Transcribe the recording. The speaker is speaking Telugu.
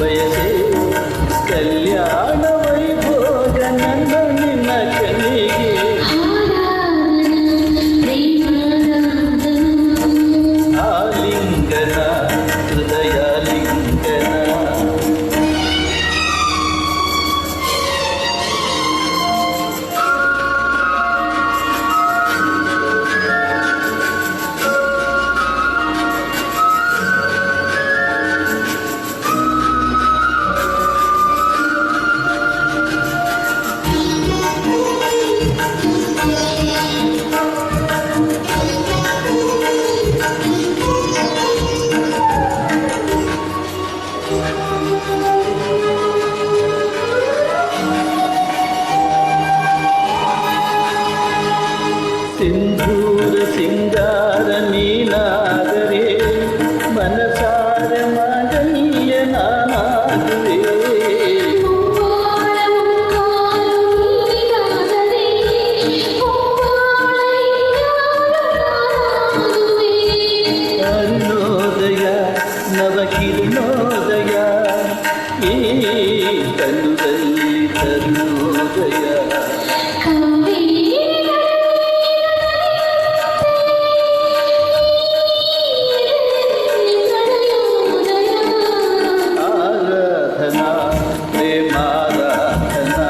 所以 ನವಕಿರಣೋದಯ ಈ ಕಣ್ಣುದಲ್ಲಿ ತರುಣೋದಯ ಆರಾಧನಾ